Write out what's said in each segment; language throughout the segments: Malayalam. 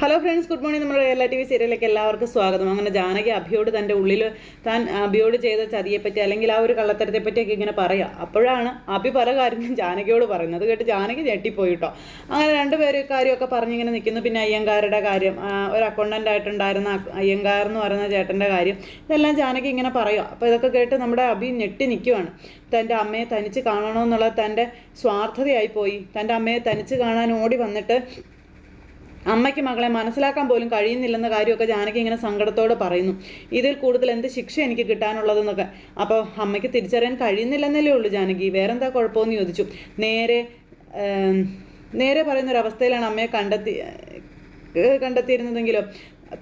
ഹലോ ഫ്രണ്ട്സ് ഗുഡ് മോർണിംഗ് നമ്മുടെ എല്ലാ ടി വി സീരിയലിലേക്ക് എല്ലാവർക്കും സ്വാഗതം. അങ്ങനെ ജാനകി അഭിയോട് തന്റെ ഉള്ളിൽ താൻ അഭിയോട് ചെയ്ത ചതിയെപ്പറ്റി അല്ലെങ്കിൽ ആ ഒരു കള്ളത്തരത്തെ പറ്റിയൊക്കെ ഇങ്ങനെ പറയാം. അപ്പോഴാണ് അഭി പല കാര്യങ്ങളും ജാനകിയോട് പറയുന്നത്. കേട്ട് ജാനകി ഞെട്ടിപ്പോയി കേട്ടോ അങ്ങനെ രണ്ടുപേരും കാര്യമൊക്കെ പറഞ്ഞിങ്ങനെ നിൽക്കുന്നു പിന്നെ അയ്യങ്കാരുടെ കാര്യം ഒരു അക്കൗണ്ടന്റ് ആയിട്ടുണ്ടായിരുന്ന അയ്യങ്കാർ എന്ന് പറയുന്ന ചേട്ടന്റെ കാര്യം ഇതെല്ലാം ജാനകി ഇങ്ങനെ പറയുക അപ്പോൾ ഇതൊക്കെ കേട്ട് നമ്മുടെ അഭി ഞെട്ടി നിൽക്കുവാണ് തന്റെ അമ്മയെ തനിച്ച് കാണണമെന്നുള്ള തന്റെ സ്വാർത്ഥതയായിപ്പോയി തന്റെ അമ്മയെ തനിച്ച് കാണാൻ ഓടി വന്നിട്ട് അമ്മയ്ക്ക് മകളെ മനസ്സിലാക്കാൻ പോലും കഴിയുന്നില്ലെന്ന കാര്യമൊക്കെ ജാനകി ഇങ്ങനെ സങ്കടത്തോടെ പറയുന്നു. ഇതിൽ കൂടുതൽ എന്ത് ശിക്ഷ എനിക്ക് കിട്ടാനുള്ളതെന്നൊക്കെ. അപ്പോൾ അമ്മയ്ക്ക് തിരിച്ചറിയാൻ കഴിയുന്നില്ലെന്നല്ലേ ഉള്ളൂ ജാനകി. വേറെന്താ കുഴപ്പമെന്ന് ചോദിച്ചു. നേരെ നേരെ പറയുന്ന ഒരു അവസ്ഥയിലാണ് അമ്മയെ കണ്ടെത്തി കണ്ടെത്തിയിരുന്നതെങ്കിലോ?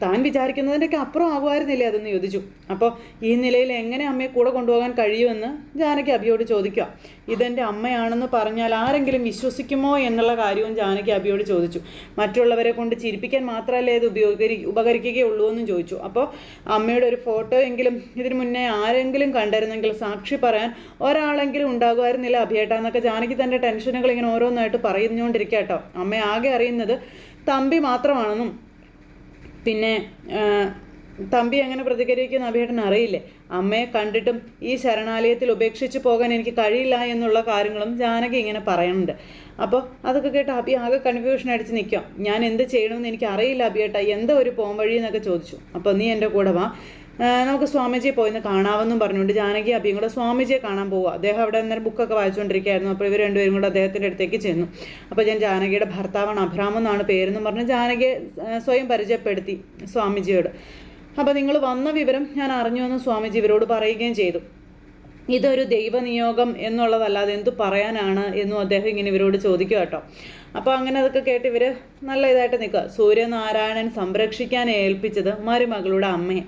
താൻ വിചാരിക്കുന്നതിന്റെയൊക്കെ അപ്പുറം ആകുമായിരുന്നില്ലേ അതെന്ന് ചോദിച്ചു. അപ്പോൾ ഈ നിലയിൽ എങ്ങനെ അമ്മയെ കൂടെ കൊണ്ടുപോകാൻ കഴിയുമെന്ന് ജാനകി അബിയോട് ചോദിക്കുക. ഇതെന്റെ അമ്മയാണെന്ന് പറഞ്ഞാൽ ആരെങ്കിലും വിശ്വസിക്കുമോ എന്നുള്ള കാര്യവും ജാനകി അബിയോട് ചോദിച്ചു. മറ്റുള്ളവരെ കൊണ്ട് ചിരിപ്പിക്കാൻ മാത്രമല്ലേ ഇത് ഉപയോഗരി ഉപകരിക്കുകയുള്ളൂ എന്നും ചോദിച്ചു. അപ്പോൾ അമ്മയുടെ ഒരു ഫോട്ടോ എങ്കിലും ഇതിന് മുന്നേ ആരെങ്കിലും കണ്ടിരുന്നെങ്കിൽ സാക്ഷി പറയാൻ ഒരാളെങ്കിലും ഉണ്ടാകുമായിരുന്നില്ല അഭിയേട്ട എന്നൊക്കെ ജാനകി തന്റെ ടെൻഷനുകൾ ഇങ്ങനെ ഓരോന്നായിട്ട് പറയുന്നുകൊണ്ടിരിക്കുക കേട്ടോ. അമ്മ ആകെ അറിയുന്നത് തമ്പി മാത്രമാണെന്നും പിന്നെ തമ്പി എങ്ങനെ പ്രതികരിക്കുന്ന അഭിയേട്ടൻ അറിയില്ലേ? അമ്മയെ കണ്ടിട്ടും ഈ ശരണാലയത്തിൽ ഉപേക്ഷിച്ച് പോകാൻ എനിക്ക് കഴിയില്ല എന്നുള്ള കാര്യങ്ങളും ജാനകി ഇങ്ങനെ പറയുന്നുണ്ട്. അപ്പോൾ അതൊക്കെ കേട്ട് അഭി ആകെ കൺഫ്യൂഷൻ അടിച്ച് നിൽക്കാം. ഞാൻ എന്ത് ചെയ്യണമെന്ന് എനിക്ക് അറിയില്ല അഭിയേട്ട. എന്താ ഒരു പോം വഴി എന്നൊക്കെ ചോദിച്ചു. അപ്പോൾ നീ എന്റെ കൂടെ വാ. നമുക്ക് സ്വാമിജിയെ പോയി ഒന്ന് കാണാമെന്നും പറഞ്ഞുകൊണ്ട് ജാനകി അഭിയും കൂടെ സ്വാമിജിയെ കാണാൻ പോവുക. അദ്ദേഹം അവിടെ അന്നേരം ബുക്കൊക്കെ വായിച്ചുകൊണ്ടിരിക്കുകയായിരുന്നു. അപ്പോൾ ഇവർ രണ്ടുപേരും കൂടെ അദ്ദേഹത്തിന്റെ അടുത്തേക്ക് ചെന്നു. അപ്പോൾ ഞാൻ ജാനകിയുടെ ഭർത്താവാണ് അഭിരാമം എന്നാണ് പേരെന്നും പറഞ്ഞ് ജാനകിയെ സ്വയം പരിചയപ്പെടുത്തി സ്വാമിജിയോട്. അപ്പോൾ നിങ്ങൾ വന്ന വിവരം ഞാൻ അറിഞ്ഞു എന്ന് സ്വാമിജി ഇവരോട് പറയുകയും ചെയ്തു. ഇതൊരു ദൈവനിയോഗം എന്നുള്ളതല്ലാതെ എന്തു പറയാനാണ് എന്നും അദ്ദേഹം ഇങ്ങനെ ഇവരോട് ചോദിക്കുക കേട്ടോ. അപ്പോൾ അങ്ങനെ അതൊക്കെ കേട്ട് ഇവർ നല്ല ഇതായിട്ട് നിൽക്കുക. സൂര്യനാരായണൻ സംരക്ഷിക്കാൻ ഏൽപ്പിച്ചത് മരുമകളുടെ അമ്മയെ.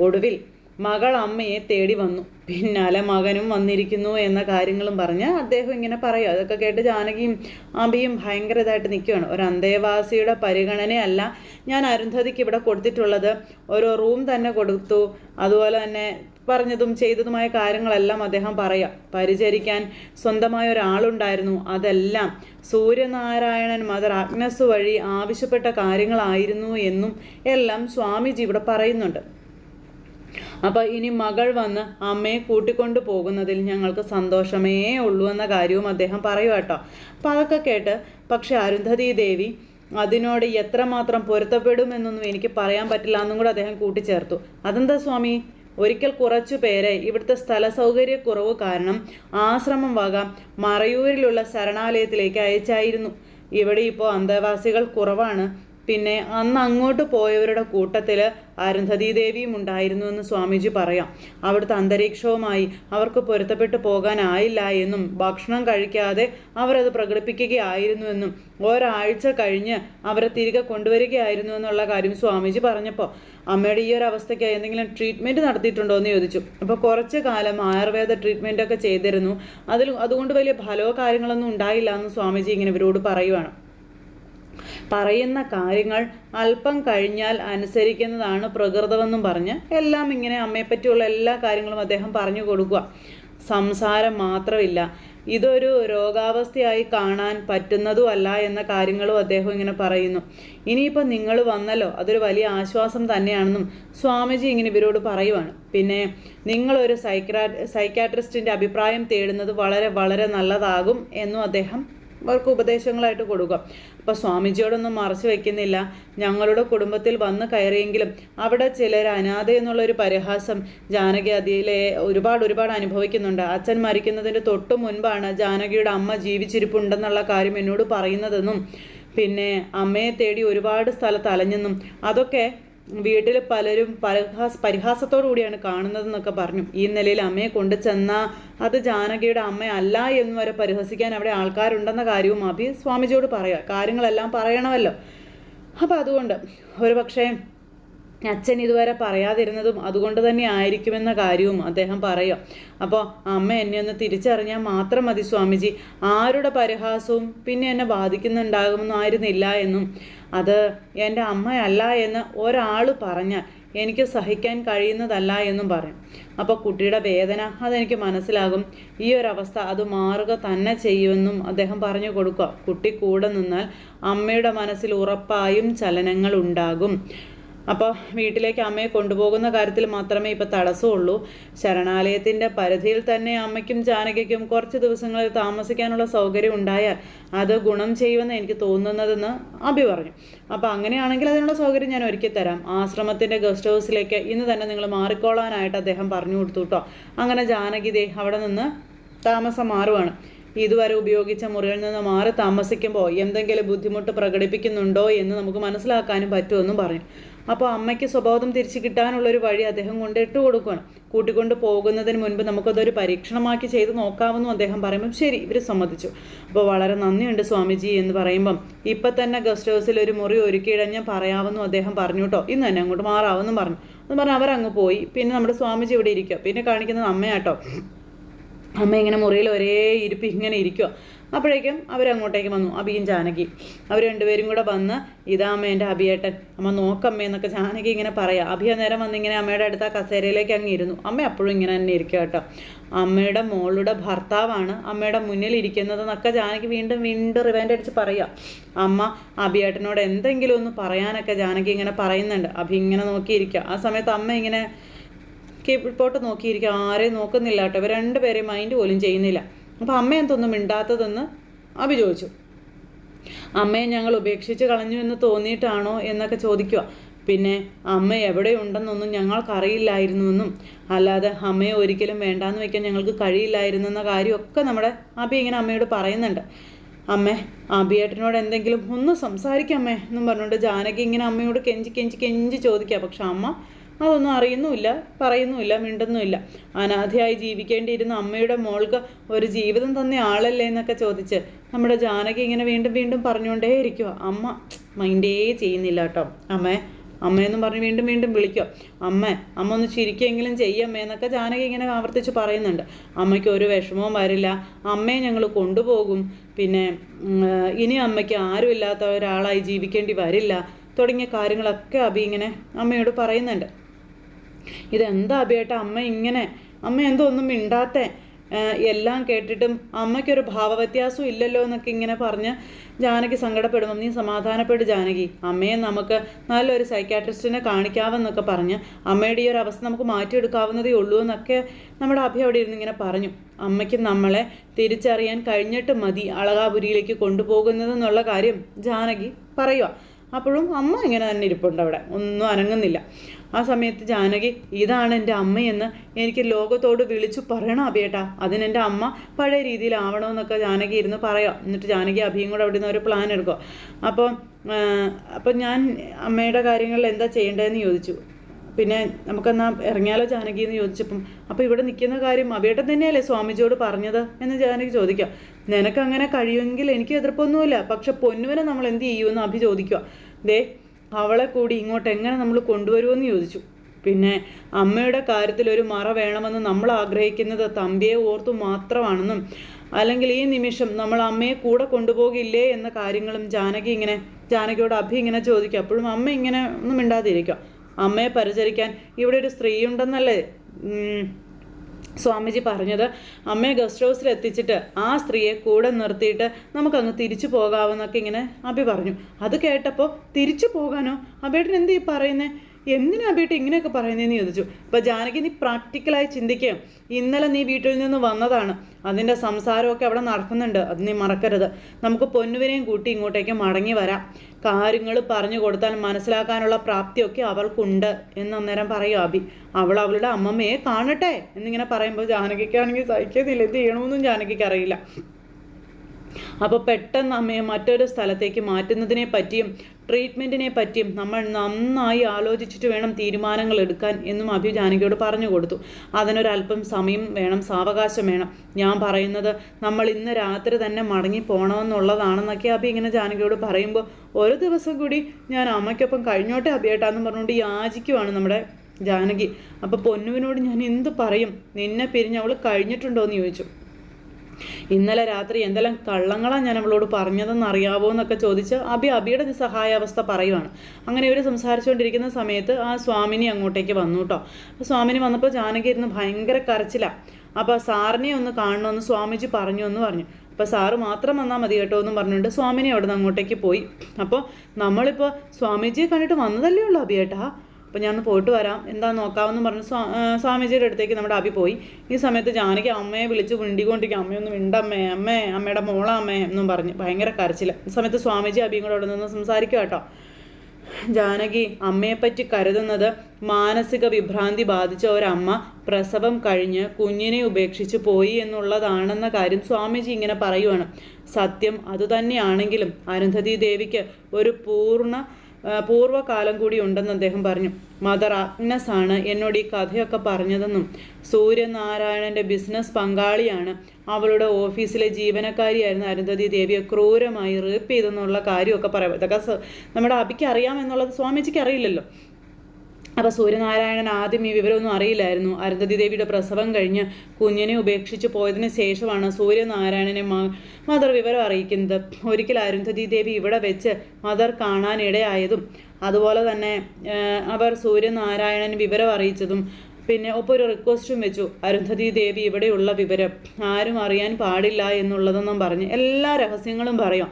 ഒടുവിൽ മകൾ അമ്മയെ തേടി വന്നു. പിന്നാലെ മകനും വന്നിരിക്കുന്നു എന്ന കാര്യങ്ങളും പറഞ്ഞ് അദ്ദേഹം ഇങ്ങനെ പറയും. അതൊക്കെ കേട്ട് ജാനകിയും അബിയും ഭയങ്കര ഇതായിട്ട് നിൽക്കുകയാണ് ഒരു അന്തേവാസിയുടെ പരിഗണനയല്ല ഞാൻ അരുന്ധതിക്ക് ഇവിടെ കൊടുത്തിട്ടുള്ളത്. ഒരു റൂം തന്നെ കൊടുത്തു. അതുപോലെ തന്നെ പറഞ്ഞതും ചെയ്തതുമായ കാര്യങ്ങളെല്ലാം അദ്ദേഹം പറയാം. പരിചരിക്കാൻ സ്വന്തമായ ഒരാളുണ്ടായിരുന്നു. അതെല്ലാം സൂര്യനാരായണൻ മദർ അഗ്നസ് വഴി ആവശ്യപ്പെട്ട കാര്യങ്ങളായിരുന്നു എന്നും എല്ലാം സ്വാമിജി ഇവിടെ പറയുന്നുണ്ട്. അപ്പോൾ ഇനി മകൾ വന്ന് അമ്മയെ കൂട്ടിക്കൊണ്ട് പോകുന്നതിൽ ഞങ്ങൾക്ക് സന്തോഷമേ ഉള്ളൂ എന്ന കാര്യവും അദ്ദേഹം പറയുക കേട്ടോ. അപ്പം അതൊക്കെ കേട്ട് പക്ഷെ അരുന്ധതി ദേവി അതിനോട് എത്രമാത്രം പൊരുത്തപ്പെടുമെന്നൊന്നും എനിക്ക് പറയാൻ പറ്റില്ല എന്നും കൂടെ അദ്ദേഹം കൂട്ടിച്ചേർത്തു. അതെന്താ സ്വാമി? ഒരിക്കൽ കുറച്ചു പേരെ ഇവിടുത്തെ സ്ഥല സൗകര്യക്കുറവ് കാരണം ആശ്രമം വക മറയൂരിലുള്ള ശരണാലയത്തിലേക്ക് അയച്ചായിരുന്നു. ഇവിടെ ഇപ്പോൾ അന്തേവാസികൾ കുറവാണ്. പിന്നെ അന്ന് അങ്ങോട്ട് പോയവരുടെ കൂട്ടത്തിൽ അരുന്ധതി ദേവിയും ഉണ്ടായിരുന്നു എന്ന് സ്വാമിജി പറയാം. അവിടുത്തെ അന്തരീക്ഷവുമായി അവർക്ക് പൊരുത്തപ്പെട്ടു പോകാനായില്ല എന്നും ഭക്ഷണം കഴിക്കാതെ അവരത് പ്രകടിപ്പിക്കുകയായിരുന്നുവെന്നും ഒരാഴ്ച കഴിഞ്ഞ് അവരെ തിരികെ കൊണ്ടുവരികയായിരുന്നു എന്നുള്ള കാര്യം സ്വാമിജി പറഞ്ഞപ്പോൾ അമ്മയുടെ ഈ ഒരു അവസ്ഥയ്ക്ക് എന്തെങ്കിലും ട്രീറ്റ്മെന്റ് നടത്തിയിട്ടുണ്ടോ? എന്ന് ചോദിച്ചു. അപ്പോൾ കുറച്ച് കാലം ആയുർവേദ ട്രീറ്റ്മെന്റൊക്കെ ചെയ്തിരുന്നു. അതിൽ അതുകൊണ്ട് വലിയ ഫലമോ കാര്യങ്ങളൊന്നും ഉണ്ടായില്ല എന്ന് സ്വാമിജി ഇങ്ങനെ ഇവരോട് പറയുവാണ്. പറയുന്ന കാര്യങ്ങൾ അല്പം കഴിഞ്ഞാൽ അനുസരിക്കുന്നതാണ് പ്രകൃതമെന്നും പറഞ്ഞ് എല്ലാം ഇങ്ങനെ അമ്മയെപ്പറ്റിയുള്ള എല്ലാ കാര്യങ്ങളും അദ്ദേഹം പറഞ്ഞു കൊടുക്കുക. സംസാരം മാത്രമില്ല. ഇതൊരു രോഗാവസ്ഥയായി കാണാൻ പറ്റുന്നതുമല്ല എന്ന കാര്യങ്ങളും അദ്ദേഹം ഇങ്ങനെ പറയുന്നു. ഇനിയിപ്പോൾ നിങ്ങൾ വന്നല്ലോ അതൊരു വലിയ ആശ്വാസം തന്നെയാണെന്നും സ്വാമിജി ഇങ്ങനെ ഇവരോട് പറയുവാണ്. പിന്നെ നിങ്ങളൊരു സൈക്രാ സൈക്കാട്രിസ്റ്റിന്റെ അഭിപ്രായം തേടുന്നത് വളരെ വളരെ നല്ലതാകും എന്നും അദ്ദേഹം അവർക്ക് ഉപദേശങ്ങളായിട്ട് കൊടുക്കുക. അപ്പോൾ സ്വാമിജിയോടൊന്നും മറച്ചു വെക്കുന്നില്ല. ഞങ്ങളുടെ കുടുംബത്തിൽ വന്ന് കയറിയെങ്കിലും അവിടെ ചിലർ അനാഥ എന്നുള്ളൊരു പരിഹാസം ജാനകി അതിലെ ഒരുപാട് ഒരുപാട് അനുഭവിക്കുന്നുണ്ട്. അച്ഛൻ മരിക്കുന്നതിന്റെ തൊട്ട് മുൻപാണ് ജാനകിയുടെ അമ്മ ജീവിച്ചിരിപ്പുണ്ടെന്നുള്ള കാര്യം എന്നോട് പറയുന്നതെന്നും പിന്നെ അമ്മയെ തേടി ഒരുപാട് സ്ഥലത്ത് അലഞ്ഞെന്നും അതൊക്കെ വീട്ടിൽ പലരും പരിഹാസ പരിഹാസത്തോടു കൂടിയാണ് കാണുന്നതെന്നൊക്കെ പറഞ്ഞു. ഈ നിലയിൽ അമ്മയെ കൊണ്ടു ചെന്ന അത് ജാനകിയുടെ അമ്മയല്ല എന്ന് വരെ പരിഹസിക്കാൻ അവിടെ ആൾക്കാരുണ്ടെന്ന കാര്യവും അഭി സ്വാമിജിയോട് പറയുക കാര്യങ്ങളെല്ലാം പറയണമല്ലോ. അപ്പോൾ അതുകൊണ്ട് ഒരു പക്ഷേ അച്ഛൻ ഇതുവരെ പറയാതിരുന്നതും അതുകൊണ്ട് തന്നെ ആയിരിക്കുമെന്ന കാര്യവും അദ്ദേഹം പറയും. അപ്പോൾ അമ്മ എന്നെ ഒന്ന് തിരിച്ചറിഞ്ഞാൽ മാത്രം മതി സ്വാമിജി. ആരുടെ പരിഹാസവും പിന്നെ എന്നെ ബാധിക്കുന്നുണ്ടാകുമെന്നും ആയിരുന്നില്ല എന്നും. അത് എന്റെ അമ്മയല്ല എന്ന് ഒരാൾ പറഞ്ഞാൽ എനിക്ക് സഹിക്കാൻ കഴിയുന്നതല്ല എന്നും പറയും. അപ്പോൾ കുട്ടിയുടെ വേദന അതെനിക്ക് മനസ്സിലാകും. ഈ ഒരു അവസ്ഥ അത് മാറുക തന്നെ ചെയ്യുമെന്നും അദ്ദേഹം പറഞ്ഞു കൊടുക്കുക. കുട്ടി കൂടെ നിന്നാൽ അമ്മയുടെ മനസ്സിൽ ഉറപ്പായും ചലനങ്ങൾ ഉണ്ടാകും. അപ്പോൾ വീട്ടിലേക്ക് അമ്മയെ കൊണ്ടുപോകുന്ന കാര്യത്തിൽ മാത്രമേ ഇപ്പോൾ തടസ്സമുള്ളൂ. ശരണാലയത്തിന്റെ പരിധിയിൽ തന്നെ അമ്മയ്ക്കും ജാനകിക്കും കുറച്ച് ദിവസങ്ങളിൽ താമസിക്കാനുള്ള സൗകര്യം ഉണ്ടായാൽ അത് ഗുണം ചെയ്യുമെന്ന് എനിക്ക് തോന്നുന്നതെന്ന് അഭി പറഞ്ഞു. അപ്പോൾ അങ്ങനെയാണെങ്കിൽ അതിനുള്ള സൗകര്യം ഞാൻ ഒരുക്കി തരാം. ആശ്രമത്തിന്റെ ഗസ്റ്റ് ഹൗസിലേക്ക് ഇന്ന് തന്നെ നിങ്ങൾ മാറിക്കോളാനായിട്ട് അദ്ദേഹം പറഞ്ഞു കൊടുത്തു കേട്ടോ അങ്ങനെ ജാനകി ദേ അവിടെ നിന്ന് താമസം മാറുവാണ്. ഇതുവരെ ഉപയോഗിച്ച മുറിയിൽ നിന്ന് മാറി താമസിക്കുമ്പോൾ എന്തെങ്കിലും ബുദ്ധിമുട്ട് പ്രകടിപ്പിക്കുന്നുണ്ടോ എന്ന് നമുക്ക് മനസ്സിലാക്കാനും പറ്റുമെന്നും പറഞ്ഞു. അപ്പോൾ അമ്മയ്ക്ക് സ്വബോധം തിരിച്ചു കിട്ടാനുള്ളൊരു വഴി അദ്ദേഹം കൊണ്ട് ഇട്ട് കൊടുക്കുകയാണ്. കൂട്ടിക്കൊണ്ട് പോകുന്നതിന് മുൻപ് നമുക്കതൊരു പരീക്ഷണമാക്കി ചെയ്ത് നോക്കാമെന്നും അദ്ദേഹം പറയുമ്പം ശരി ഇവർ സമ്മതിച്ചു. അപ്പോൾ വളരെ നന്ദിയുണ്ട് സ്വാമിജി എന്ന് പറയുമ്പം ഇപ്പം തന്നെ ഗസ്റ്റ് ഹൗസിൽ ഒരു മുറി ഒരുക്കിയിടാൻ ഞാൻ പറയാമെന്നും അദ്ദേഹം പറഞ്ഞു കേട്ടോ. ഇന്ന് തന്നെ അങ്ങോട്ട് മാറാമെന്നും പറഞ്ഞു. എന്ന് പറഞ്ഞാൽ അവരങ്ങ് പോയി. പിന്നെ നമ്മുടെ സ്വാമിജി ഇവിടെ ഇരിക്കുക പിന്നെ കാണിക്കുന്നത് അമ്മയാട്ടോ അമ്മ ഇങ്ങനെ മുറിയിൽ ഒരേ ഇരിപ്പ് ഇങ്ങനെ ഇരിക്കുക അപ്പോഴേക്കും അവരങ്ങോട്ടേക്ക് വന്നു അബിയും ജാനകി. അവർ രണ്ടുപേരും കൂടെ വന്ന് ഇതാ അമ്മ എന്റെ അബിയേട്ടൻ. അമ്മ നോക്കമ്മേ എന്നൊക്കെ ജാനകി ഇങ്ങനെ പറയാം. അബിയ നേരം വന്നിങ്ങനെ അമ്മയുടെ അടുത്ത കസേരയിലേക്ക് അങ്ങ് ഇരുന്നു. അമ്മ അപ്പോഴും ഇങ്ങനെ തന്നെ ഇരിക്കുക കേട്ടോ. അമ്മയുടെ മോളുടെ ഭർത്താവാണ് അമ്മയുടെ മുന്നിൽ ഇരിക്കുന്നത് എന്നൊക്കെ ജാനകി വീണ്ടും വീണ്ടും റിവൈൻഡ് അടിച്ച് പറയുക അമ്മ അബിയേട്ടനോട് എന്തെങ്കിലും ഒന്ന് പറയാനൊക്കെ ജാനകി ഇങ്ങനെ പറയുന്നുണ്ട്. അഭി ഇങ്ങനെ നോക്കിയിരിക്കുക ആ സമയത്ത് അമ്മ ഇങ്ങനെ കീഴ്പോട്ട് നോക്കിയിരിക്കുക ആരെയും നോക്കുന്നില്ല കേട്ടോ. ഇവർ രണ്ടുപേരെയും മൈൻഡ് പോലും ചെയ്യുന്നില്ല. അപ്പോൾ അമ്മ എന്തൊന്നും മിണ്ടാത്തതെന്ന് അഭി ചോദിച്ചു. അമ്മയെ ഞങ്ങൾ ഉപേക്ഷിച്ച് കളഞ്ഞു എന്ന് തോന്നിയിട്ടാണോ എന്നൊക്കെ ചോദിക്കുക. പിന്നെ അമ്മ എവിടെയുണ്ടെന്നൊന്നും ഞങ്ങൾക്കറിയില്ലായിരുന്നുവെന്നും അല്ലാതെ അമ്മയെ ഒരിക്കലും വേണ്ടാന്ന് വെക്കാൻ ഞങ്ങൾക്ക് കഴിയില്ലായിരുന്നെന്ന കാര്യമൊക്കെ നമ്മുടെ അബി ഇങ്ങനെ അമ്മയോട് പറയുന്നുണ്ട്. അമ്മേ അബിയേട്ടനോട് എന്തെങ്കിലും ഒന്ന് സംസാരിക്കാമേ എന്നും പറഞ്ഞുകൊണ്ട് ജാനകി ഇങ്ങനെ അമ്മയോട് കെഞ്ചി കെഞ്ചി കെഞ്ചി ചോദിക്കുക. പക്ഷെ അമ്മ അതൊന്നും അറിയുന്നുമില്ല പറയുന്നുമില്ല മിണ്ടുന്നുമില്ല. അനാഥയായി ജീവിക്കേണ്ടിയിരുന്ന അമ്മയുടെ മോൾക്ക് ഒരു ജീവിതം തന്നെ ആളല്ലേ എന്നൊക്കെ ചോദിച്ച് നമ്മുടെ ജാനകി ഇങ്ങനെ വീണ്ടും വീണ്ടും പറഞ്ഞുകൊണ്ടേ ഇരിക്കുക അമ്മ മൈൻഡേ ചെയ്യുന്നില്ല കേട്ടോ. അമ്മേ അമ്മയെന്നും പറഞ്ഞ് വീണ്ടും വീണ്ടും വിളിക്കുക അമ്മ അമ്മ ഒന്ന് ചിരിക്കെങ്കിലും ചെയ്യമ്മേ എന്നൊക്കെ ജാനകി ഇങ്ങനെ ആവർത്തിച്ച് പറയുന്നുണ്ട്. അമ്മയ്ക്ക് ഒരു വിഷമവും വരില്ല. അമ്മയെ ഞങ്ങൾ കൊണ്ടുപോകും. പിന്നെ ഇനി അമ്മയ്ക്ക് ആരുമില്ലാത്ത ഒരാളായി ജീവിക്കേണ്ടി വരില്ല. തുടങ്ങിയ കാര്യങ്ങളൊക്കെ അബി ഇങ്ങനെ അമ്മയോട് പറയുന്നുണ്ട്. ഇതെന്താ അഭിയേട്ട അമ്മ ഇങ്ങനെ? അമ്മ എന്തോ ഒന്നും മിണ്ടാത്തേ? എല്ലാം കേട്ടിട്ടും അമ്മയ്ക്കൊരു ഭാവവ്യത്യാസവും ഇല്ലല്ലോ എന്നൊക്കെ ഇങ്ങനെ പറഞ്ഞ് ജാനകി സങ്കടപ്പെടുമ്പം നീ സമാധാനപ്പെട്ട് ജാനകി. അമ്മയെ നമുക്ക് നല്ലൊരു സൈക്കാട്രിസ്റ്റിനെ കാണിക്കാമെന്നൊക്കെ പറഞ്ഞ് അമ്മയുടെ ഈ ഒരു അവസ്ഥ നമുക്ക് മാറ്റിയെടുക്കാവുന്നതേ ഉള്ളൂ എന്നൊക്കെ നമ്മുടെ അഭി അവിടെ ഇരുന്ന് ഇങ്ങനെ പറഞ്ഞു. അമ്മയ്ക്ക് നമ്മളെ തിരിച്ചറിയാൻ കഴിഞ്ഞിട്ട് മതി അളകാപുരിയിലേക്ക് കൊണ്ടുപോകുന്നതെന്നുള്ള കാര്യം ജാനകി പറയുക അപ്പോഴും അമ്മ ഇങ്ങനെ തന്നെ ഇരിപ്പുണ്ട് അവിടെ. ഒന്നും അനങ്ങുന്നില്ല. ആ സമയത്ത് ജാനകി ഇതാണ് എന്റെ അമ്മയെന്ന് എനിക്ക് ലോകത്തോട് വിളിച്ചു പറയണം അഭിയേട്ടാ? അതിനെന്റെ അമ്മ പഴയ രീതിയിലാവണമെന്നൊക്കെ ജാനകി ഇരുന്ന് പറയാം എന്നിട്ട് ജാനകി അഭിയും കൂടെ അവിടെ നിന്ന് ഒരു പ്ലാൻ എടുക്കുക. അപ്പോൾ അപ്പോൾ ഞാൻ അമ്മയുടെ കാര്യങ്ങളിൽ എന്താ ചെയ്യേണ്ടതെന്ന് ചോദിച്ചു. പിന്നെ നമുക്കെന്നാ ഇറങ്ങിയാലോ ജാനകി എന്ന് ചോദിച്ചപ്പം അപ്പോൾ ഇവിടെ നിൽക്കുന്ന കാര്യം അഭിയേട്ടൻ തന്നെയല്ലേ സ്വാമിജിയോട് പറഞ്ഞത്? എന്ന് ജാനകി ചോദിക്കുക. നിനക്ക് അങ്ങനെ കഴിയുമെങ്കിൽ എനിക്ക് എതിർപ്പൊന്നുമില്ല. പക്ഷെ പൊന്നുവിനെ നമ്മൾ എന്ത് ചെയ്യുമെന്ന് അഭി ചോദിക്കുക. ദേ അവളെ കൂടി ഇങ്ങോട്ട് എങ്ങനെ നമ്മൾ കൊണ്ടുവരുമെന്ന് ചോദിച്ചു. പിന്നെ അമ്മയുടെ കാര്യത്തിൽ ഒരു മറ വേണമെന്ന് നമ്മൾ ആഗ്രഹിക്കുന്നത് തമ്പിയെ ഓർത്തു മാത്രമാണെന്നും അല്ലെങ്കിൽ ഈ നിമിഷം നമ്മൾ അമ്മയെ കൂടെ കൊണ്ടുപോകില്ലേ എന്ന കാര്യങ്ങളും ജാനകി ഇങ്ങനെ ജാനകിയോട് അഭി ഇങ്ങനെ ചോദിക്കുക അപ്പോഴും അമ്മ ഇങ്ങനെ ഒന്നും മിണ്ടാതിരിക്കുക. അമ്മയെ പരിചരിക്കാൻ ഇവിടെ ഒരു സ്ത്രീ ഉണ്ടെന്നല്ലേ സ്വാമിജി പറഞ്ഞത് അമ്മയെ ഗസ്റ്റ് ഹൗസിൽ എത്തിച്ചിട്ട് ആ സ്ത്രീയെ കൂടെ നിർത്തിയിട്ട് നമുക്കങ്ങ് തിരിച്ചു പോകാമെന്നൊക്കെ ഇങ്ങനെ അഭി പറഞ്ഞു. അത് കേട്ടപ്പോൾ തിരിച്ചു പോകാനോ? അബേട്ടൻ എന്ത് ഈ പറയുന്നത് എന്തിനാ ബേട്ടി ഇങ്ങനെയൊക്കെ പറയുന്നതെന്ന് ചോദിച്ചു. അപ്പോൾ ജാനകി നീ പ്രാക്ടിക്കലായി ചിന്തിക്കുക ഇന്നലെ നീ വീട്ടിൽ നിന്ന് വന്നതാണ്. അതിന്റെ സംസാരമൊക്കെ അവിടെ നടക്കുന്നുണ്ട്. അത് നീ മറക്കരുത്. നമുക്ക് പൊന്നുവിനെയും കൂട്ടി ഇങ്ങോട്ടേക്ക് മടങ്ങി വരാം. കാര്യങ്ങൾ പറഞ്ഞു കൊടുത്താൽ മനസ്സിലാക്കാനുള്ള പ്രാപ്തിയൊക്കെ അവൾക്കുണ്ട് എന്ന് അന്നേരം പറയും അബി. അവൾ അവളുടെ അമ്മമ്മയെ കാണട്ടെ എന്നിങ്ങനെ പറയുമ്പോൾ ജാനകിക്കാണെങ്കിൽ സഹിക്കുന്നില്ല എന്ത് ചെയ്യണമെന്നും ജാനകിക്ക് അറിയില്ല അപ്പോൾ പെട്ടെന്ന് അമ്മയെ മറ്റൊരു സ്ഥലത്തേക്ക് മാറ്റുന്നതിനെ പറ്റിയും ട്രീറ്റ്മെന്റിനെ പറ്റിയും നമ്മൾ നന്നായി ആലോചിച്ചിട്ട് വേണം തീരുമാനങ്ങൾ എടുക്കാൻ എന്നും അഭി ജാനകിയോട് പറഞ്ഞു കൊടുത്തു. അതിനൊരല്പം സമയം വേണം സാവകാശം വേണം. ഞാൻ പറയുന്നത് നമ്മൾ ഇന്ന് രാത്രി തന്നെ മടങ്ങി പോകണമെന്നുള്ളതാണെന്നൊക്കെ അഭി ഇങ്ങനെ ജാനകിയോട് പറയുമ്പോൾ ഒരു ദിവസം കൂടി ഞാൻ അമ്മയ്ക്കൊപ്പം കഴിഞ്ഞോട്ടെ അഭിയേട്ടാന്ന് പറഞ്ഞുകൊണ്ട് യാചിക്കുവാണ് നമ്മുടെ ജാനകി. അപ്പോൾ പൊന്നുവിനോട് ഞാൻ എന്ത് പറയും? നിന്നെ പിരിഞ്ഞ് അവൾ കഴിഞ്ഞിട്ടുണ്ടോ എന്ന് ചോദിച്ചു. ഇന്നലെ രാത്രി എന്തെല്ലാം കള്ളങ്ങളാണ് ഞാൻ അവളോട് പറഞ്ഞതെന്ന് അറിയാവോ എന്നൊക്കെ ചോദിച്ച് അബി അബിയുടെ നിസ്സഹായാവസ്ഥ പറയുവാണ്. അങ്ങനെ ഇവർ സംസാരിച്ചുകൊണ്ടിരിക്കുന്ന സമയത്ത് ആ സ്വാമിനി അങ്ങോട്ടേക്ക് വന്നു കേട്ടോ. സ്വാമിനി വന്നപ്പോൾ ജാനകി ഇരുന്ന് ഭയങ്കര കരച്ചിലാണ് അപ്പോൾ സാറിനെ ഒന്ന് കാണണമെന്ന് സ്വാമിജി പറഞ്ഞു എന്ന് പറഞ്ഞു. അപ്പോൾ സാറ് മാത്രം വന്നാൽ മതി കേട്ടോ എന്നും പറഞ്ഞുകൊണ്ട് സ്വാമിനി അവിടെ നിന്ന് അങ്ങോട്ടേക്ക് പോയി. അപ്പോൾ നമ്മളിപ്പോൾ സ്വാമിജിയെ കണ്ടിട്ട് വന്നതല്ലേ ഉള്ളൂ അബിയേട്ടാ. അപ്പോൾ ഞാൻ ഒന്ന് പോയിട്ട് വരാം. എന്താ നോക്കാമെന്ന് പറഞ്ഞ് സ്വാ സ്വാമിജിയുടെ അടുത്തേക്ക് നമ്മുടെ അഭി പോയി. ഈ സമയത്ത് ജാനകി അമ്മയെ വിളിച്ച് മിണ്ടിക്കൊണ്ടിരിക്കും അമ്മയൊന്ന് മിണ്ടമ്മേ അമ്മേ അമ്മയുടെ മോളാമ്മേ എന്നും പറഞ്ഞ് ഭയങ്കര കരച്ചില്ല ഈ സമയത്ത് സ്വാമിജി അഭിയും കൂടെ അവിടെ നിന്ന് സംസാരിക്കുക കേട്ടോ. ജാനകി അമ്മയെപ്പറ്റി കരുതുന്നത് മാനസിക വിഭ്രാന്തി ബാധിച്ച ഒരമ്മ പ്രസവം കഴിഞ്ഞ് കുഞ്ഞിനെ ഉപേക്ഷിച്ച് പോയി എന്നുള്ളതാണെന്ന കാര്യം സ്വാമിജി ഇങ്ങനെ പറയുവാണ്. സത്യം അതുതന്നെയാണെങ്കിലും അരുന്ധതി ദേവിക്ക് ഒരു പൂർണ പൂർവകാലം കൂടി ഉണ്ടെന്ന് അദ്ദേഹം പറഞ്ഞു. മദർ ആഗ്നസ് ആണ് എന്നോട് ഈ കഥയൊക്കെ പറഞ്ഞതെന്നും സൂര്യനാരായണന്റെ ബിസിനസ് പങ്കാളിയാണ്. അവളുടെ ഓഫീസിലെ ജീവനക്കാരിയായിരുന്ന അരുന്ധതി ദേവിയെ ക്രൂരമായി റേപ്പ് ചെയ്തെന്നുള്ള കാര്യമൊക്കെ പറയാം ഇതൊക്കെ നമ്മുടെ അബിക്ക് അറിയാമെന്നുള്ളത് സ്വാമിജിക്ക് അറിയില്ലല്ലോ. അപ്പോൾ സൂര്യനാരായണൻ ആദ്യം ഈ വിവരമൊന്നും അറിയില്ലായിരുന്നു. അരുന്ധതി ദേവിയുടെ പ്രസവം കഴിഞ്ഞ് കുഞ്ഞിനെ ഉപേക്ഷിച്ച് പോയതിന് ശേഷമാണ് സൂര്യനാരായണനെ മദർ വിവരം അറിയിക്കുന്നത്. ഒരിക്കൽ അരുന്ധതി ദേവി ഇവിടെ വെച്ച് മദർ കാണാനിടയായതും അതുപോലെ തന്നെ അവർ സൂര്യനാരായണൻ വിവരം അറിയിച്ചതും പിന്നെ ഒപ്പം ഒരു റിക്വസ്റ്റും വെച്ചു. അരുന്ധതി ദേവി ഇവിടെയുള്ള വിവരം ആരും അറിയാൻ പാടില്ല എന്നുള്ളതെന്നും പറഞ്ഞ് എല്ലാ രഹസ്യങ്ങളും പറയാം.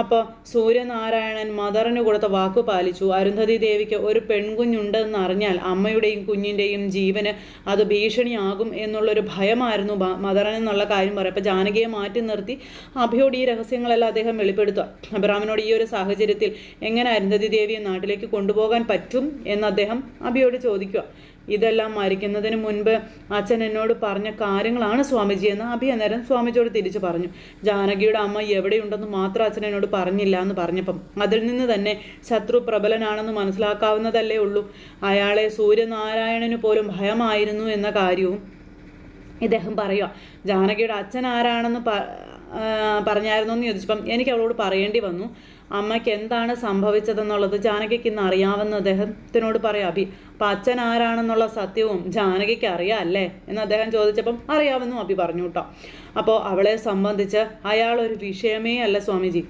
അപ്പോൾ സൂര്യനാരായണൻ മദറിന് കൊടുത്ത വാക്കു പാലിച്ചു. അരുന്ധതി ദേവിക്ക് ഒരു പെൺകുഞ്ഞുണ്ടെന്ന് അറിഞ്ഞാൽ അമ്മയുടെയും കുഞ്ഞിന്റെയും ജീവന് അത് ഭീഷണിയാകും എന്നുള്ളൊരു ഭയമായിരുന്നു മദറിനെന്നുള്ള കാര്യം പറയാം അപ്പോൾ ജാനകിയെ മാറ്റി നിർത്തി അഭയോട് ഈ രഹസ്യങ്ങളെല്ലാം അദ്ദേഹം വെളിപ്പെടുത്തുക. അബ്രാമിനോട് ഈ ഒരു സാഹചര്യത്തിൽ എങ്ങനെ അരുന്ധതി ദേവിയെ നാട്ടിലേക്ക് കൊണ്ടുപോകാൻ പറ്റും എന്ന് അദ്ദേഹം അഭിയോട് ചോദിക്കുക. ഇതെല്ലാം മരിക്കുന്നതിന് മുൻപ് അച്ഛൻ എന്നോട് പറഞ്ഞ കാര്യങ്ങളാണ് സ്വാമിജി എന്ന് അഭി അന്നേരം സ്വാമിജിയോട് തിരിച്ചു പറഞ്ഞു. ജാനകിയുടെ അമ്മ എവിടെയുണ്ടെന്ന് മാത്രം അച്ഛൻ എന്നോട് പറഞ്ഞില്ല എന്ന് പറഞ്ഞപ്പം അതിൽ നിന്ന് തന്നെ ശത്രു പ്രബലനാണെന്ന് മനസ്സിലാക്കാവുന്നതല്ലേ ഉള്ളൂ. അയാളെ സൂര്യനാരായണന് പോലും ഭയമായിരുന്നു എന്ന കാര്യവും ഇദ്ദേഹം പറയുക ജാനകിയുടെ അച്ഛൻ ആരാണെന്ന് പറഞ്ഞായിരുന്നു എന്ന് ചോദിച്ചപ്പം എനിക്ക് അവളോട് പറയേണ്ടി വന്നു. അമ്മയ്ക്ക് എന്താണ് സംഭവിച്ചതെന്നുള്ളത് ജാനകിക്ക് ഇന്ന് അറിയാമെന്ന് അദ്ദേഹത്തിനോട് പറയാം. അഭി അപ്പം അച്ഛൻ ആരാണെന്നുള്ള സത്യവും ജാനകിക്ക് അറിയാം അല്ലേ എന്ന് അദ്ദേഹം ചോദിച്ചപ്പം അറിയാമെന്നും അഭി പറഞ്ഞു കേട്ടോ അപ്പോൾ അവളെ സംബന്ധിച്ച് അയാൾ ഒരു വിഷയമേ അല്ല സ്വാമിജി.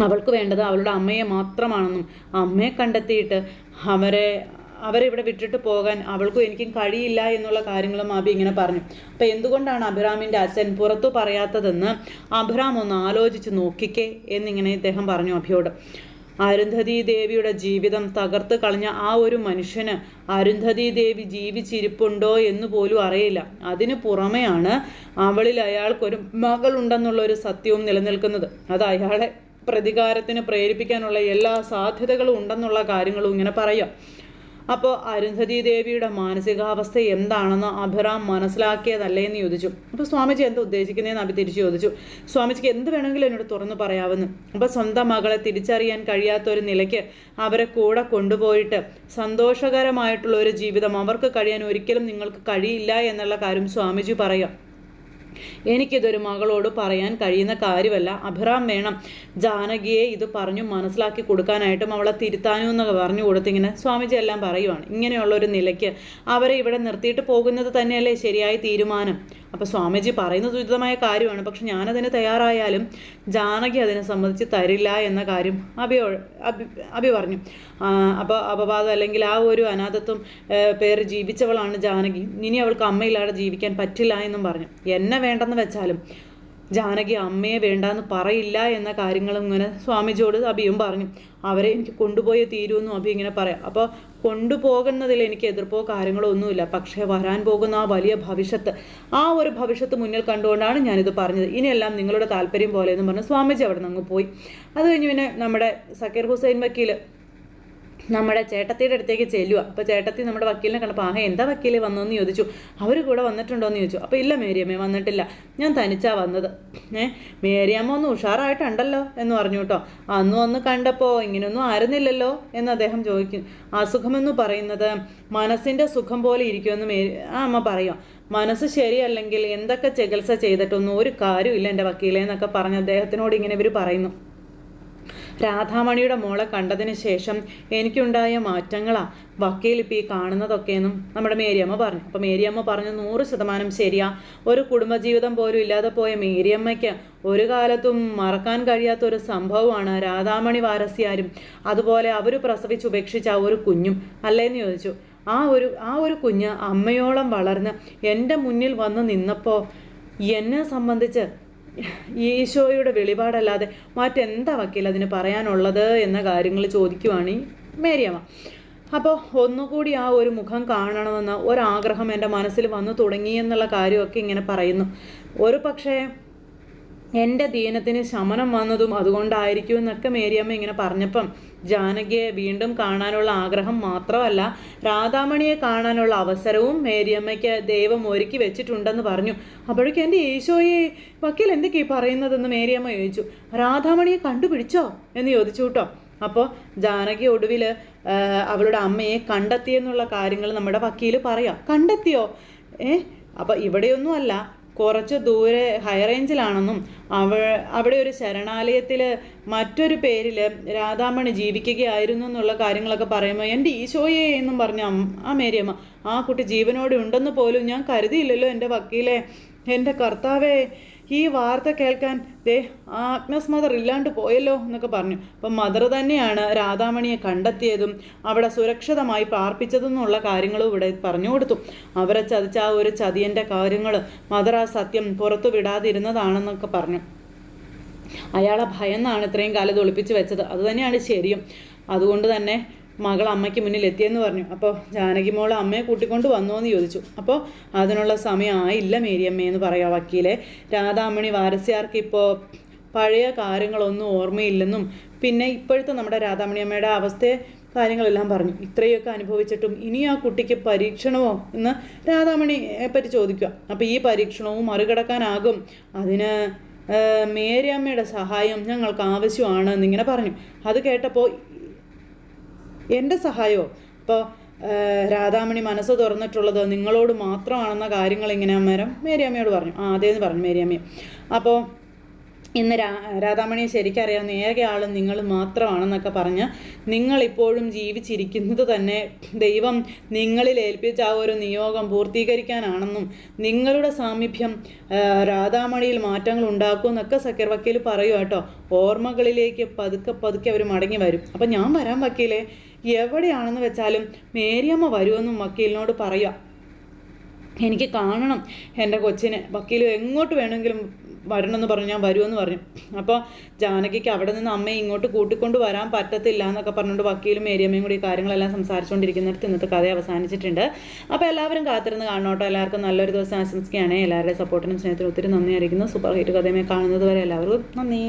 അവൾക്ക് വേണ്ടത് അവളുടെ അമ്മയെ മാത്രമാണെന്നും അമ്മയെ കണ്ടെത്തിയിട്ട് അവരെ അവരെ ഇവിടെ വിട്ടിട്ട് പോകാൻ അവൾക്കും എനിക്കും കഴിയില്ല എന്നുള്ള കാര്യങ്ങളും അബി ഇങ്ങനെ പറഞ്ഞു. അപ്പം എന്തുകൊണ്ടാണ് അഭിറാമിന്റെ അച്ഛൻ പുറത്തു പറയാത്തതെന്ന് അഭിറാം ഒന്ന് ആലോചിച്ച് നോക്കിക്കേ എന്നിങ്ങനെ ഇദ്ദേഹം പറഞ്ഞു അഭിയോട്. അരുന്ധതി ദേവിയുടെ ജീവിതം തകർത്ത് കളഞ്ഞ ആ ഒരു മനുഷ്യന് അരുന്ധതി ദേവി ജീവിച്ചിരിപ്പുണ്ടോ എന്ന് പോലും അറിയില്ല. അതിന് പുറമെയാണ് അവളിൽ അയാൾക്കൊരു മകളുണ്ടെന്നുള്ള ഒരു സത്യവും നിലനിൽക്കുന്നത്. അത് അയാളെ പ്രതികാരത്തിന് പ്രേരിപ്പിക്കാനുള്ള എല്ലാ സാധ്യതകളും ഉണ്ടെന്നുള്ള കാര്യങ്ങളും ഇങ്ങനെ പറയാം. അപ്പോൾ അരുന്ധതി ദേവിയുടെ മാനസികാവസ്ഥ എന്താണെന്ന് അഭിറാം മനസ്സിലാക്കിയതല്ലേ എന്ന് ചോദിച്ചു. അപ്പോൾ സ്വാമിജി എന്താ ഉദ്ദേശിക്കുന്നതെന്ന് അഭി തിരിച്ചു ചോദിച്ചു. സ്വാമിജിക്ക് എന്ത് വേണമെങ്കിലും എന്നോട് തുറന്നു പറയാവുന്നു. അപ്പോൾ സ്വന്തം മകളെ തിരിച്ചറിയാൻ കഴിയാത്ത ഒരു നിലയ്ക്ക് അവരെ കൂടെ കൊണ്ടുപോയിട്ട് സന്തോഷകരമായിട്ടുള്ള ഒരു ജീവിതം അവർക്ക് കഴിയാൻ ഒരിക്കലും നിങ്ങൾക്ക് കഴിയില്ല എന്നുള്ള കാര്യം സ്വാമിജി പറയാം എനിക്കിതൊരു മകളോട് പറയാൻ കഴിയുന്ന കാര്യമല്ല. അഭിറാം വേണം ജാനകിയെ ഇത് പറഞ്ഞു മനസ്സിലാക്കി കൊടുക്കാനായിട്ടും അവളെ തിരുത്താനും എന്നൊക്കെ പറഞ്ഞു കൊടുത്തിങ്ങനെ സ്വാമിജി എല്ലാം പറയുവാണ്. ഇങ്ങനെയുള്ള ഒരു നിലയ്ക്ക് അവരെ ഇവിടെ നിർത്തിയിട്ട് പോകുന്നത് തന്നെയല്ലേ ശരിയായ തീരുമാനം? അപ്പോൾ സ്വാമിജി പറയുന്നത് ഉചിതമായ കാര്യമാണ്. പക്ഷെ ഞാനതിന് തയ്യാറായാലും ജാനകി അതിനെ സംബന്ധിച്ച് തരില്ല എന്ന കാര്യം അഭി അഭി പറഞ്ഞു. അപ്പോൾ അപവാദം അല്ലെങ്കിൽ ആ ഒരു അനാഥത്വം പേര് ജീവിച്ചവളാണ് ജാനകി. ഇനി അവൾക്ക് അമ്മയില്ലാതെ ജീവിക്കാൻ പറ്റില്ല എന്നും പറഞ്ഞു. എന്നെ വേണ്ടെന്ന് വെച്ചാലും ജാനകി അമ്മയെ വേണ്ടാന്ന് പറയില്ല എന്ന കാര്യങ്ങളും ഇങ്ങനെ സ്വാമിജിയോട് അഭിയും പറഞ്ഞു. അവരെ എനിക്ക് കൊണ്ടുപോയേ തീരുമെന്നും അഭി ഇങ്ങനെ പറയാം. അപ്പോൾ കൊണ്ടുപോകുന്നതിൽ എനിക്ക് എതിർപ്പോ കാര്യങ്ങളോ ഒന്നുമില്ല. പക്ഷേ വരാൻ പോകുന്ന ആ വലിയ ഭവിഷ്യത്ത് ആ ഒരു ഭവിഷ്യത്ത് മുന്നിൽ കണ്ടുകൊണ്ടാണ് ഞാനിത് പറഞ്ഞത്. ഇനിയെല്ലാം നിങ്ങളുടെ താല്പര്യം പോലെ എന്ന് പറഞ്ഞ് സ്വാമിജി അവിടെ നിന്ന് അങ്ങ് പോയി. അത് കഴിഞ്ഞ് പിന്നെ നമ്മുടെ സക്കീർ ഹുസൈൻ വക്കീൽ നമ്മുടെ ചേട്ടത്തിയുടെ അടുത്തേക്ക് ചെല്ലുക അപ്പോൾ ചേട്ടത്തി നമ്മുടെ വക്കീലിനെ കണ്ടപ്പോൾ ആഹ് എന്താ വക്കീൽ വന്നതെന്ന് ചോദിച്ചു. അവർ കൂടെ വന്നിട്ടുണ്ടോ എന്ന് ചോദിച്ചു. അപ്പോൾ ഇല്ല മേരിയമ്മേ വന്നിട്ടില്ല. ഞാൻ തനിച്ചാ വന്നത്. ഏ മേരിയമ്മ ഒന്ന് ഉഷാറായിട്ടുണ്ടല്ലോ? എന്ന് പറഞ്ഞു കേട്ടോ. അന്ന് വന്ന് കണ്ടപ്പോൾ ഇങ്ങനെയൊന്നും ആയിരുന്നില്ലല്ലോ എന്ന് അദ്ദേഹം ചോദിക്കും. അസുഖമെന്ന് പറയുന്നത് മനസ്സിന്റെ സുഖം പോലെ ഇരിക്കുമെന്ന് മേരി ആ അമ്മ പറയാം. മനസ്സ് ശരിയല്ലെങ്കിൽ എന്തൊക്കെ ചികിത്സ ചെയ്തിട്ടൊന്നും ഒരു കാര്യമില്ല എന്റെ വക്കീലേ എന്നൊക്കെ പറഞ്ഞ് അദ്ദേഹത്തിനോട് ഇങ്ങനെ ഇവർ പറയുന്നു. രാധാമണിയുടെ മോളെ കണ്ടതിന് ശേഷം എനിക്കുണ്ടായ മാറ്റങ്ങളാ വക്കീൽ ഇപ്പോൾ ഈ കാണുന്നതൊക്കെയെന്നും നമ്മുടെ മേരിയമ്മ പറഞ്ഞു. അപ്പോൾ മേരിയമ്മ പറഞ്ഞു നൂറ് ശതമാനം ശരിയാ. ഒരു കുടുംബജീവിതം പോലും ഇല്ലാതെ പോയ മേരിയമ്മയ്ക്ക് ഒരു കാലത്തും മറക്കാൻ കഴിയാത്ത ഒരു സംഭവമാണ് രാധാമണി വാരസ്യാരും. അതുപോലെ അവർ പ്രസവിച്ച് ഉപേക്ഷിച്ച ഒരു കുഞ്ഞും അല്ലേന്ന് ചോദിച്ചു. ആ ഒരു ആ ഒരു കുഞ്ഞ് അമ്മയോളം വളർന്ന് എന്റെ മുന്നിൽ വന്ന് നിന്നപ്പോൾ എന്നെ സംബന്ധിച്ച് ഈശോയുടെ വെളിപാടല്ലാതെ മറ്റെന്താ വക്കീൽ അതിന് പറയാനുള്ളത് എന്ന കാര്യങ്ങൾ ചോദിക്കുവാണ് ഈ മേരിയമ്മ. അപ്പോൾ ഒന്നുകൂടി ആ ഒരു മുഖം കാണണമെന്ന ഒരാഗ്രഹം എന്റെ മനസ്സിൽ വന്നു തുടങ്ങി എന്നുള്ള കാര്യമൊക്കെ ഇങ്ങനെ പറയുന്നു. ഒരു പക്ഷേ എന്റെ ദീനത്തിന് ശമനം വന്നതും അതുകൊണ്ടായിരിക്കും എന്നൊക്കെ മേരിയമ്മ ഇങ്ങനെ പറഞ്ഞപ്പം ജാനകിയെ വീണ്ടും കാണാനുള്ള ആഗ്രഹം മാത്രമല്ല രാധാമണിയെ കാണാനുള്ള അവസരവും മേരിയമ്മയ്ക്ക് ദൈവം ഒരുക്കി വെച്ചിട്ടുണ്ടെന്ന് പറഞ്ഞു. അപ്പോഴേക്കും എന്റെ ഈശോയെ വക്കീൽ എന്തൊക്കെ ഈ പറയുന്നതെന്ന്? മേരിയമ്മ ചോദിച്ചു. രാധാമണിയെ കണ്ടുപിടിച്ചോ? എന്ന് ചോദിച്ചു കേട്ടോ. അപ്പോൾ ജാനകി ഒടുവിൽ അവളുടെ അമ്മയെ കണ്ടെത്തിയെന്നുള്ള കാര്യങ്ങൾ നമ്മുടെ വക്കീൽ പറയാം. കണ്ടെത്തിയോ? ഏ അപ്പോൾ ഇവിടെയൊന്നുമല്ല കുറച്ച് ദൂരെ ഹൈ റേഞ്ചിലാണെന്നും അവ അവിടെ ഒരു ശരണാലയത്തിൽ മറ്റൊരു പേരിൽ രാധാമണി ജീവിക്കുകയായിരുന്നു എന്നുള്ള കാര്യങ്ങളൊക്കെ പറയുമ്പോൾ എന്റെ ഈശോയെ എന്നും പറഞ്ഞ ആ മേരിയമ്മ ആ കുട്ടി ജീവനോടെ ഉണ്ടെന്ന് പോലും ഞാൻ കരുതിയില്ലല്ലോ എന്റെ വക്കീലെ എന്റെ കർത്താവേ ഈ വാർത്ത കേൾക്കാൻ ദേ ആഗ്നസ് മദർ ഇല്ലാണ്ട് പോയല്ലോ എന്നൊക്കെ പറഞ്ഞു. അപ്പം മദർ തന്നെയാണ് രാധാമണിയെ കണ്ടെത്തിയതും അവിടെ സുരക്ഷിതമായി പാർപ്പിച്ചതെന്നുള്ള കാര്യങ്ങളും ഇവിടെ പറഞ്ഞു കൊടുത്തു. അവരെ ചതിച്ച ആ ഒരു ചതിയന്റെ കാര്യങ്ങൾ മദർ ആ സത്യം പുറത്തു വിടാതിരുന്നതാണെന്നൊക്കെ പറഞ്ഞു. അയാളെ ഭയന്നാണ് ഇത്രയും കാലം ഒളിപ്പിച്ച് വെച്ചത്. അതുതന്നെയാണ് ശരിയും. അതുകൊണ്ട് തന്നെ മകൾ അമ്മയ്ക്ക് മുന്നിൽ എത്തിയെന്ന് പറഞ്ഞു. അപ്പോൾ ജാനകി മോൾ അമ്മയെ കൂട്ടിക്കൊണ്ട് വന്നോ എന്ന് ചോദിച്ചു. അപ്പോൾ അതിനുള്ള സമയമായില്ല മേരിയമ്മയെന്ന് പറയാം വക്കീലെ. രാധാമണി വാരസ്യാർക്ക് ഇപ്പോൾ പഴയ കാര്യങ്ങളൊന്നും ഓർമ്മയില്ലെന്നും പിന്നെ ഇപ്പോഴത്തെ നമ്മുടെ രാധാമണി അമ്മയുടെ അവസ്ഥയെ കാര്യങ്ങളെല്ലാം പറഞ്ഞു. ഇത്രയൊക്കെ അനുഭവിച്ചിട്ടും ഇനി ആ കുട്ടിക്ക് പരീക്ഷണമോ എന്ന് രാധാമണിയെ പറ്റി ചോദിക്കുക. അപ്പോൾ ഈ പരീക്ഷണവും മറികടക്കാനാകും. അതിന് മേരിയമ്മയുടെ സഹായം ഞങ്ങൾക്ക് ആവശ്യമാണ് എന്നിങ്ങനെ പറഞ്ഞു. അത് കേട്ടപ്പോൾ എന്റെ സഹായമോ ഇപ്പോൾ രാധാമണി മനസ്സ് തുറന്നിട്ടുള്ളത് നിങ്ങളോട് മാത്രമാണെന്ന കാര്യങ്ങൾ ഇങ്ങനെ അന്നേരം മേരിയമ്മയോട് പറഞ്ഞു. ആ അതേന്ന് പറഞ്ഞു മേരിയമ്മയും അപ്പോൾ ഇന്ന് രാ രാധാമണിയെ ശരിക്കറിയാവുന്ന ഏക ആളും നിങ്ങൾ മാത്രമാണെന്നൊക്കെ പറഞ്ഞ് നിങ്ങളിപ്പോഴും ജീവിച്ചിരിക്കുന്നത് തന്നെ ദൈവം നിങ്ങളിൽ ഏൽപ്പിച്ച ആ ഒരു നിയോഗം പൂർത്തീകരിക്കാനാണെന്നും നിങ്ങളുടെ സാമീപ്യം രാധാമണിയിൽ മാറ്റങ്ങൾ ഉണ്ടാക്കും എന്നൊക്കെ സക്കീർ വക്കീൽ പറയും കേട്ടോ. ഓർമ്മകളിലേക്ക് പതുക്കെ പതുക്കെ അവർ മടങ്ങി വരും. അപ്പം ഞാൻ വരാൻ വക്കീലേ. എവിടെയാണെന്ന് വെച്ചാലും മേരിയമ്മ വരുമെന്നും വക്കീലിനോട് പറയുക. എനിക്ക് കാണണം എന്റെ കൊച്ചിനെ. വക്കീൽ എങ്ങോട്ട് വേണമെങ്കിലും വരണമെന്ന് പറഞ്ഞു ഞാൻ വരുമെന്ന് പറഞ്ഞു. അപ്പോൾ ജാനകിക്ക് അവിടെ നിന്ന് അമ്മയെ ഇങ്ങോട്ട് കൂട്ടിക്കൊണ്ട് വരാൻ പറ്റത്തില്ല എന്നൊക്കെ പറഞ്ഞുകൊണ്ട് വക്കീലും മേരിയമ്മയും കൂടി കാര്യങ്ങളെല്ലാം സംസാരിച്ചുകൊണ്ടിരിക്കുന്നിടത്ത് ഇന്നത്തെ കഥ അവസാനിച്ചിട്ടുണ്ട്. അപ്പോൾ എല്ലാവരും കാത്തിരുന്ന് കാണണോട്ടോ എല്ലാവർക്കും നല്ലൊരു ദിവസം ആശംസിക്കുകയാണ്. എല്ലാവരുടെയും സപ്പോർട്ടിനും സ്നേഹത്തിനും ഒത്തിരി നന്ദി അറിയിക്കുന്നു. സൂപ്പർ ഹിറ്റ് കഥയുമായി കാണുന്നത് വരെ എല്ലാവർക്കും നന്ദി.